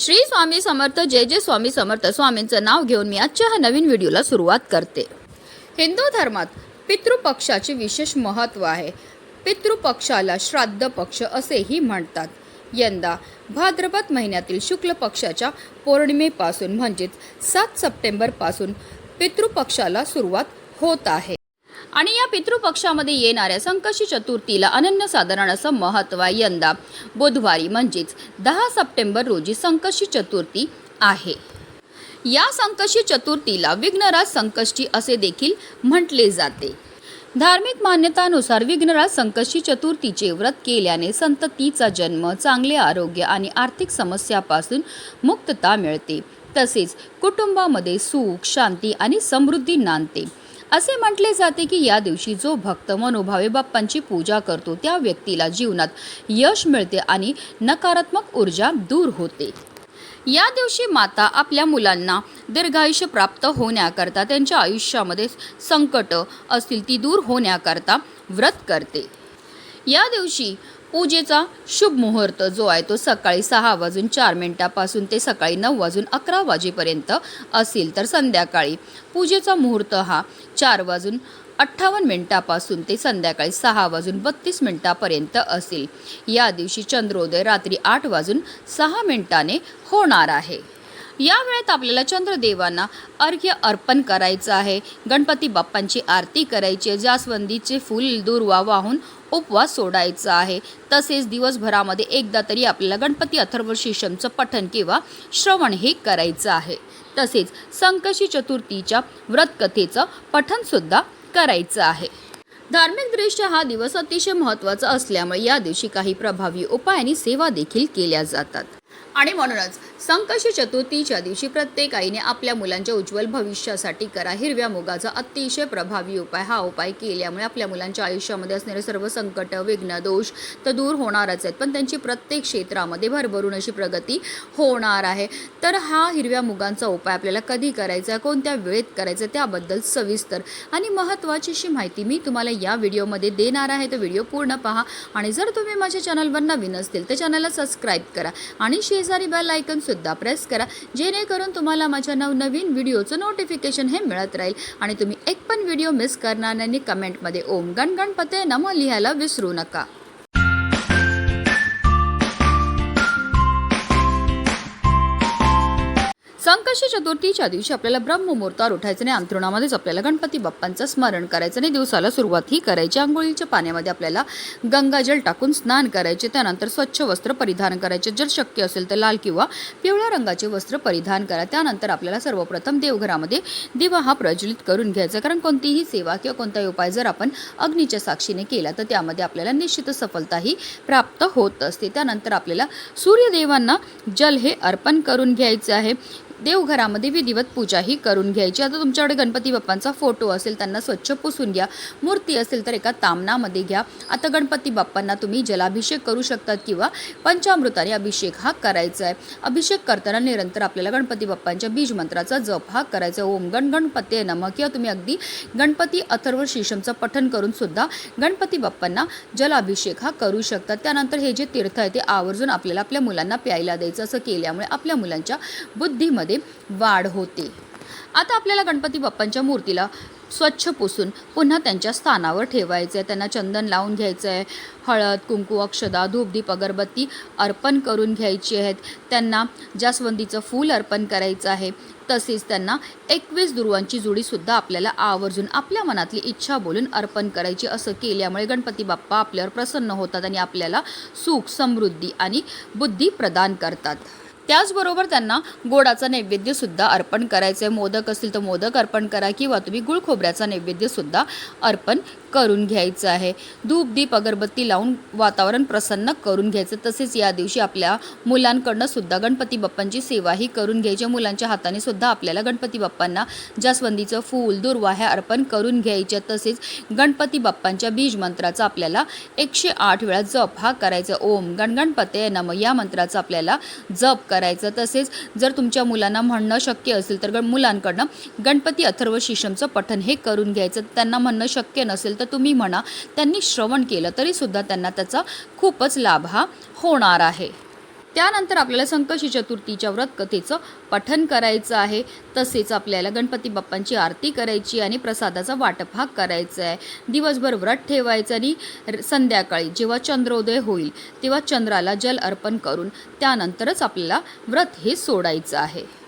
श्री स्वामी समर्थ जय जय स्वामी समर्थ. स्वामींचं नाव घेऊन मी आजच्या ह्या नवीन व्हिडिओला सुरुवात करते. हिंदू धर्मात पितृपक्षाचे विशेष महत्त्व आहे. पितृपक्षाला श्राद्ध पक्ष असेही म्हणतात. यंदा भाद्रपद महिन्यातील शुक्ल पक्षाच्या पौर्णिमेपासून म्हणजेच सात सप्टेंबरपासून पितृपक्षाला सुरुवात होत आहे. आणि या पितृपक्षामध्ये येणाऱ्या संकशी चतुर्थीला अनन्यसाधारण असं महत्त्व आहे यंदा. बुधवारी म्हणजेच दहा सप्टेंबर रोजी संकशी चतुर्थी आहे. या संकशी चतुर्थीला विघ्नराज संकष्टी असे देखील म्हटले जाते. धार्मिक मान्यतानुसार विघ्नराज संकष्टी चतुर्थीचे व्रत केल्याने संततीचा जन्म चांगले आरोग्य आणि आर्थिक समस्यापासून मुक्तता मिळते. तसेच कुटुंबामध्ये सुख शांती आणि समृद्धी नांदते. असे म्हटले जाते की या दिवशी जो भक्त मनोभावे बाप्पांची पूजा करतो त्या व्यक्तीला जीवनात यश मिळते आणि नकारात्मक ऊर्जा दूर होते. या दिवशी माता आपल्या मुलांना दीर्घायुष्य प्राप्त होण्याकरता त्यांच्या आयुष्यामध्ये संकट असतील ती दूर होण्याकरता व्रत करते. या दिवशी पूजेचा शुभ मुहूर्त जो आहे तो सकाळी सहा वाजून चार मिनिटापासून ते सकाळी नऊ वाजून अकरा वाजेपर्यंत असेल तर संध्याकाळी. पूजेचा मुहूर्त हा चार वाजून अठ्ठावन्न मिनिटापासून ते संध्याकाळी सहा वाजून बत्तीस मिनिटापर्यंत असेल. या दिवशी चंद्रोदय रात्री आठ वाजून सहा मिनिटाने होणार आहे. या वेळेत आपल्याला चंद्रदेवांना अर्घ्य अर्पण करायचं आहे. गणपती बाप्पांची आरती करायची आहे. जास्वंदीचे फूल दुर्वा वाहून उपवास सोडायचा आहे. तसेच दिवसभरामध्ये एकदा तरी आपल्याला गणपती अथर्व शीर्षमचं पठण किंवा श्रवण हे करायचं आहे. तसेच संकशी चतुर्थीच्या व्रतकथेचं पठणसुद्धा करायचं आहे. धार्मिकदृष्ट्या हा दिवस अतिशय महत्त्वाचा असल्यामुळे या दिवशी काही प्रभावी उपाय आणि सेवा देखील केल्या जातात. आणि म्हणूनच संकशी चतुर्थीच्या दिवशी प्रत्येक आईने आपल्या मुलांच्या उज्ज्वल भविष्यासाठी करा. हिरव्या मुगाचा अतिशय प्रभावी उपाय. हा उपाय केल्यामुळे आपल्या मुलांच्या आयुष्यामध्ये असणारे सर्व संकट विघ्न दोष तर दूर होणारच आहेत. पण त्यांची प्रत्येक क्षेत्रामध्ये भरभरून अशी प्रगती होणार आहे. तर हा हिरव्या मुगांचा उपाय आपल्याला कधी करायचा कोणत्या वेळेत करायचा त्याबद्दल सविस्तर आणि महत्त्वाची अशी माहिती मी तुम्हाला या व्हिडिओमध्ये देणार आहे. तर व्हिडिओ पूर्ण पहा आणि जर तुम्ही माझ्या चॅनलवर नवीन असतील तर चॅनलला सबस्क्राईब करा आणि शेजारी बेल आयकन सुद्धा प्रेस करा. जेणेकरून तुम्हाला माझ्या नवनवीन व्हिडिओचं नोटिफिकेशन हे मिळत राहील. आणि तुम्ही एक पण व्हिडिओ मिस करणार नाही कमेंटमध्ये ओम गण गणपते लिहायला विसरू नका. संकष्टी चतुर्थीच्या दिवशी आपल्याला ब्रह्ममुहूर्तावर उठायचं आणि अंथरुणामध्येच आपल्याला गणपती बाप्पांचं स्मरण करायचं आणि दिवसाला सुरुवात ही करायची. आंघोळीच्या पाण्यामध्ये आपल्याला गंगाजल टाकून स्नान करायचे. त्यानंतर स्वच्छ वस्त्र परिधान करायचे. जर शक्य असेल तर लाल किंवा पिवळ्या रंगाचे वस्त्र परिधान करा. त्यानंतर आपल्याला सर्वप्रथम देवघरामध्ये दिवा हा प्रज्वलित करून घ्यायचा. कारण कोणतीही सेवा किंवा कोणताही उपाय जर आपण अग्नीच्या साक्षीने केला तर त्यामध्ये आपल्याला निश्चित सफलताही प्राप्त होत असते. त्यानंतर आपल्याला सूर्यदेवांना जल हे अर्पण करून घ्यायचे आहे. देवघरामध्ये विधिवत पूजाही करून घ्यायची. आता तुमच्याकडे गणपती बाप्पांचा फोटो असेल त्यांना स्वच्छ पुसून घ्या. मूर्ती असेल तर एका तामणामध्ये घ्या. आता गणपती बाप्पांना तुम्ही जलाभिषेक करू शकतात किंवा पंचामृताने अभिषेक हा करायचा आहे. अभिषेक करताना निरंतर आपल्याला गणपती बाप्पांच्या बीज मंत्राचा जप हा करायचा आहे. ओम गण गणपती नम. किंवा तुम्ही अगदी गणपती अथर्व शीशमचं पठण करून सुद्धा गणपती बाप्पांना जलाभिषेक हा करू शकतात त्यानंतर हे जे तीर्थ आहे ते आवर्जून आपल्याला आपल्या मुलांना प्यायला द्यायचं. असं केल्यामुळे आपल्या मुलांच्या बुद्धीमध्ये वाढ होते. आता आपल्याला गणपती बाप्पांच्या मूर्तीला स्वच्छ पुसून पुन्हा त्यांच्या स्थानावर ठेवायचं आहे त्यांना चंदन लावून घ्यायचं आहे हळद कुंकू अक्षदा धूपदीप अगरबत्ती अर्पण करून घ्यायची आहेत. त्यांना जास्वंदीचं फूल अर्पण करायचं आहे तसेच त्यांना एकवीस दुर्वांची जोडीसुद्धा आपल्याला आवर्जून आपल्या मनातली इच्छा बोलून अर्पण करायची. असं केल्यामुळे गणपती बाप्पा आपल्यावर प्रसन्न होतात आणि आपल्याला सुख समृद्धी आणि बुद्धी प्रदान करतात. त्याचबरोबर त्यांना गोडाचा नैवेद्यसुद्धा अर्पण करायचं आहे मोदक असतील तर मोदक अर्पण करा किंवा तुम्ही गुळ खोबऱ्याचा नैवेद्यसुद्धा अर्पण करून घ्यायचं आहे. धूप दीप अगरबत्ती लावून वातावरण प्रसन्न करून घ्यायचं. तसेच या दिवशी आपल्या मुलांकडनं सुद्धा गणपती बाप्पांची सेवाही करून घ्यायची. मुलांच्या हाताने सुद्धा आपल्याला गणपती बाप्पांना जास्वंदीचं फूल दुर्वा ह्या अर्पण करून घ्यायच्या. तसेच गणपती बाप्पांच्या बीज मंत्राचा आपल्याला एकशे आठ वेळा जप हा करायचा. ओम गणगणपते नम या मंत्राचा आपल्याला जप करायचा करायचं. तसेच जर तुमच्या मुलांना म्हणणं शक्य असेल तर मुलांकडनं गणपती अथर्व शिशमचं पठण हे करून घ्यायचं. त्यांना म्हणणं शक्य नसेल तर तुम्ही म्हणा त्यांनी श्रवण केलं तरीसुद्धा त्यांना त्याचा खूपच लाभ हा होणार आहे. त्यानंतर आपल्याला संकशी चतुर्थीच्या व्रत कथेचं पठन करायचं आहे. तसेच आपल्याला गणपती बाप्पांची आरती करायची आणि प्रसादाचा वाटप हा करायचा आहे. दिवसभर व्रत ठेवायचं आणि र- संध्याकाळी जेव्हा चंद्रोदय होईल तेव्हा चंद्राला जल अर्पण करून त्यानंतरच आपल्याला व्रत हे सोडायचं आहे.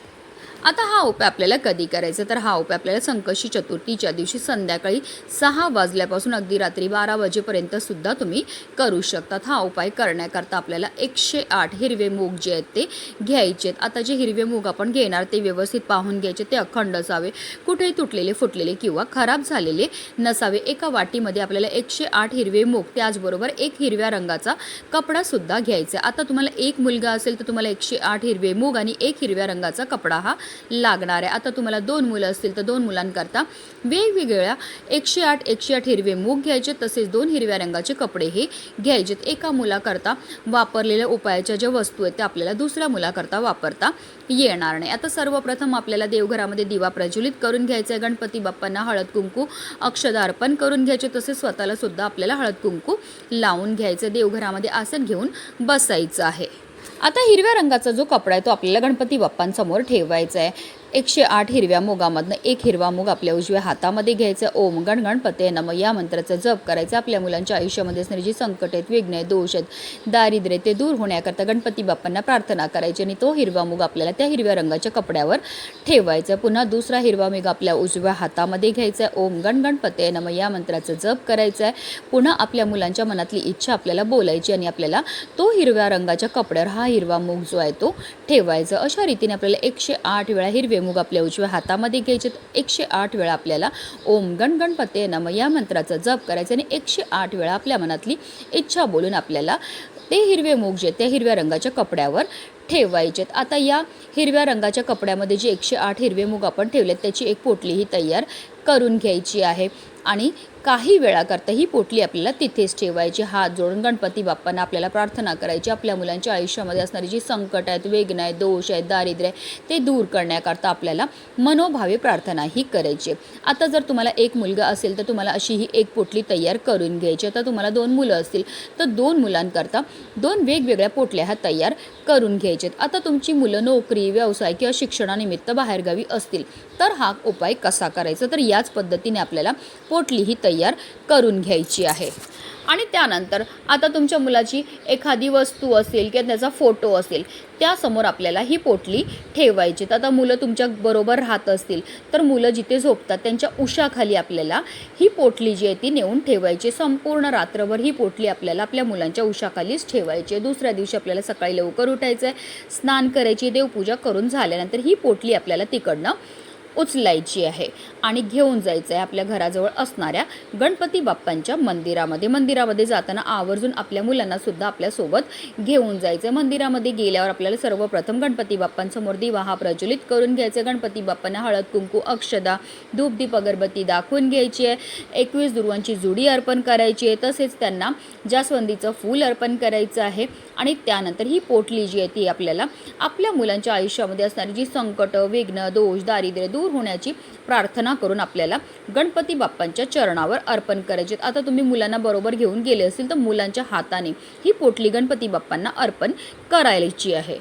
आता हा उपाय आपल्याला कधी करायचा? तर हा उपाय आपल्याला संकष्टी चतुर्थीच्या दिवशी संध्याकाळी सहा वाजल्यापासून अगदी रात्री बारा वाजेपर्यंत सुद्धा तुम्ही करू शकतात. हा उपाय करण्याकरता आपल्याला एकशे आठ हिरवे मूग जे आहेत ते घ्यायचे आहेत. आता जे हिरवे मूग आपण घेणार ते व्यवस्थित पाहून घ्यायचे ते अखंड असावे. कुठेही तुटलेले फुटलेले किंवा खराब झालेले नसावे. एका वाटीमध्ये आपल्याला एकशे आठ हिरवे मूग त्याचबरोबर एक हिरव्या रंगाचा कपडा सुद्धा घ्यायचा आहे. आता तुम्हाला एक मुलगा असेल तर तुम्हाला एकशे आठ हिरवे मूग आणि एक हिरव्या रंगाचा कपडा हा लागणार आहे. आता तुम्हाला दोन मुलं असतील तर दोन मुलांकरता वेगवेगळ्या एकशे आठ एकशे आठ हिरवे मूग घ्यायचे तसेच दोन हिरव्या रंगाचे कपडे हे घ्यायचेत. एका मुलाकरता वापरलेल्या उपायाच्या ज्या वस्तू आहेत त्या आपल्याला दुसऱ्या मुलाकरता वापरता येणार नाही. आता सर्वप्रथम आपल्याला देवघरामध्ये दिवा प्रज्वलित करून घ्यायचा आहे. गणपती बाप्पांना हळद कुंकू अक्षदा अर्पण करून घ्यायचे तसेच स्वतःला सुद्धा आपल्याला हळद कुंकू लावून घ्यायचं देवघरामध्ये आसन घेऊन बसायचं आहे. आता हिरव्या रंगाचा जो कपडा आहे तो आपल्याला गणपती बाप्पांसमोर ठेवायचा आहे. एकशे आठ हिरव्या मुगामधनं एक हिरवा मूग आपल्या उजव्या हातामध्ये घ्यायचा. ओम गण गणपते नम. या मंत्राचा जप करायचा. आपल्या मुलांच्या आयुष्यामध्ये असणारी जी संकट आहेत विघ्न आहेत दोष आहेत दारिद्र्य ते दूर होण्याकरता गणपती बाप्पांना प्रार्थना करायची आणि तो हिरवा मूग आपल्याला त्या हिरव्या रंगाच्या कपड्यावर ठेवायचा. पुन्हा दुसरा हिरवा मुग आपल्या उजव्या हातामध्ये घ्यायचा. आहे ओम गण गणपते नम. या मंत्राचा जप करायचा. आहे पुन्हा आपल्या मुलांच्या मनातली इच्छा आपल्याला बोलायची आणि आपल्याला तो हिरव्या रंगाच्या कपड्यावर हा हिरवा मुग जो आहे तो ठेवायचा. अशा रीतीने आपल्याला एकशे आठ वेळा हिरवे मूग आपल्या उजव्या हातामध्ये घ्यायचे एकशे आठ वेळा आपल्याला ओम गण गणपते नम या मंत्राचा जप करायचा आणि एकशे आठ वेळा आपल्या मनातली इच्छा बोलून आपल्याला ते हिरवे मूग जे त्या हिरव्या रंगाच्या कपड्यावर ठेवायचेत. आता या हिरव्या रंगाच्या कपड्यामध्ये जे एकशे आठ हिरवे मूग आपण ठेवलेत त्याची एक पोटली ही तयार करून घ्यायची आहे. आणि काही वेळाकरता ही पोटली आपल्याला तिथेच ठेवायची. हात जोडून गणपती बाप्पांना आपल्याला प्रार्थना करायची. आपल्या मुलांच्या आयुष्यामध्ये असणारी जी संकट आहेत वेगन आहेत दोष आहेत दारिद्र्य आहे ते दूर करण्याकरता आपल्याला मनोभावे प्रार्थना ही करायची आहे. आता जर तुम्हाला एक मुलगा असेल तर तुम्हाला अशी ही एक पोटली तयार करून घ्यायची आता तुम्हाला दोन मुलं असतील तर दोन मुलांकरता दोन वेगवेगळ्या पोटल्या ह्या तयार करून घ्यायच्यात आता तुमची मुलं नोकरी व्यवसाय किंवा शिक्षणानिमित्त बाहेरगावी असतील तर हा उपाय कसा करायचा? तर याच पद्धतीने आपल्याला पोटली ही तयार करून घ्यायची आहे. आणि त्यानंतर आता तुमच्या मुलाची एखादी वस्तू असेल किंवा त्याचा फोटो असेल त्यासमोर आपल्याला ही पोटली ठेवायची. तर आता मुलं तुमच्या बरोबर राहत असतील तर मुलं जिथे झोपतात त्यांच्या उशाखाली आपल्याला ही पोटली जी आहे ती नेऊन ठेवायची. संपूर्ण रात्रभर ही पोटली आपल्याला आपल्या मुलांच्या उशाखालीच ठेवायची दुसऱ्या दिवशी आपल्याला सकाळी लवकर उठायचं आहे स्नान करायची देवपूजा करून झाल्यानंतर ही पोटली आपल्याला तिकडनं उचलायची आहे आणि घेऊन जायचं आहे आपल्या घराजवळ असणाऱ्या गणपती बाप्पांच्या मंदिरामध्ये. मंदिरामध्ये जाताना आवर्जून आपल्या मुलांनासुद्धा आपल्यासोबत घेऊन जायचं आहे मंदिरामध्ये गेल्यावर आपल्याला सर्वप्रथम गणपती बाप्पांसमोर दिवा हा प्रज्वलित करून घ्यायचा आहे गणपती बाप्पांना हळद कुंकू अक्षदा धूपदीप अगरबत्ती दाखवून घ्यायची आहे. एकवीस दुर्वांची जुडी अर्पण करायची आहे. तसेच त्यांना जास्वंदीचं फूल अर्पण करायचं आहे. आणि त्यानंतर ही पोटली जी आहे ती आपल्याला आपल्या मुलांच्या आयुष्यामध्ये असणारी जी संकट विघ्न दोष दारिद्र्य दूर होण्याची प्रार्थना करून आपल्याला गणपती बाप्पांच्या चरणावर अर्पण करायचे. आता तुम्ही मुलांना बरोबर घेऊन गेले असतील तर मुलांच्या हाताने ही पोटली गणपती बाप्पांना अर्पण करायची आहे.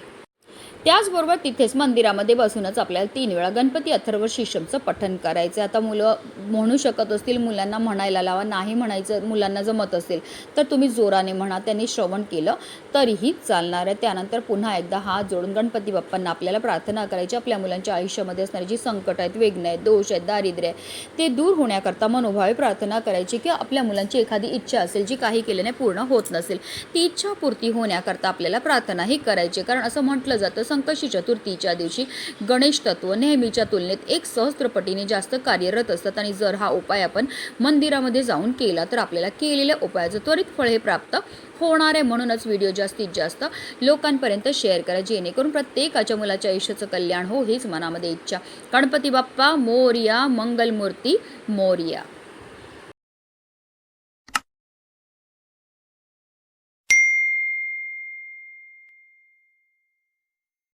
त्याचबरोबर तिथेच मंदिरामध्ये बसूनच आपल्याला तीन वेळा गणपती अथर्व शीर्षमचं पठण करायचं आता मुलं म्हणू शकत असतील मुलांना म्हणायला लावा नाही म्हणायचं मुलांना जमत असेल तर तुम्ही जोराने म्हणा त्यांनी श्रवण केलं तरीही चालणार आहे. त्यानंतर पुन्हा एकदा हात जोडून गणपती बाप्पांना आपल्याला प्रार्थना करायची. आपल्या मुलांच्या आयुष्यामध्ये असणारी जी संकट आहेत वेगन आहेत दोष आहेत दारिद्र्य आहे ते दूर होण्याकरता मनोभावे प्रार्थना करायची की आपल्या मुलांची एखादी इच्छा असेल जी काही केल्याने पूर्ण होत नसेल ती इच्छा पूर्ती होण्याकरता आपल्याला प्रार्थनाही करायची कारण असं म्हटलं जातं संकष्टी चतुर्थीच्या दिवशी गणेश तत्व नेहमीच्या तुलनेत एक सहस्त्रपटीने जास्त कार्यरत असतात आणि जर हा उपाय आपण मंदिरामध्ये जाऊन केला तर आपल्याला केलेल्या उपायाचं त्वरित फळ हे प्राप्त होणार आहे. म्हणूनच व्हिडिओ जास्तीत जास्त लोकांपर्यंत शेअर करा जेणेकरून प्रत्येकाच्या मुलाच्या आयुष्याचं कल्याण हो हीच मनामध्ये इच्छा. गणपती बाप्पा मोर्या मंगलमूर्ती मोर्या.